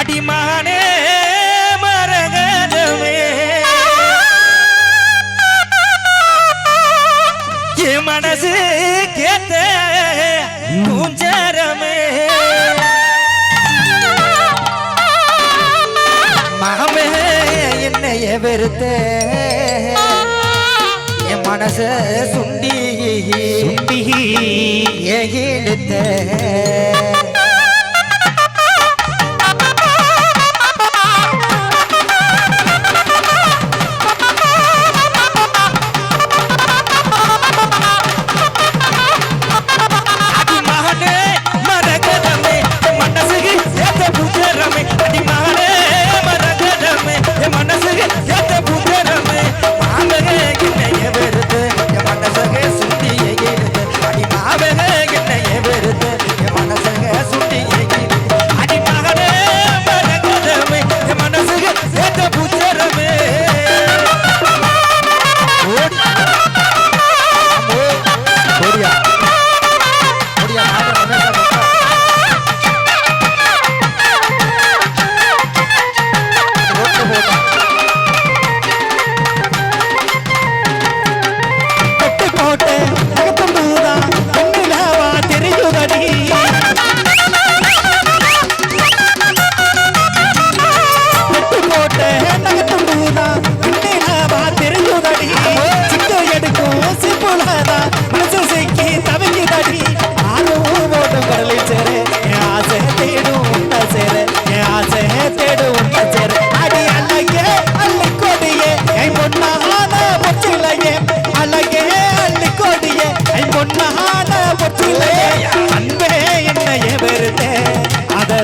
அடிமானே மரகதமே. என் மனசு கேத்த மூஞ்சரமே மகமே என்னைய வெறுத்த. என் மனச சுண்டி சுண்டி ஏ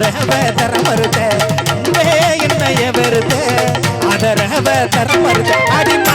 அதரவ தரம் மறுத்த அன்பே என்னைய வெறுத்த. அதரவ தரம் மறுத்த அடிமா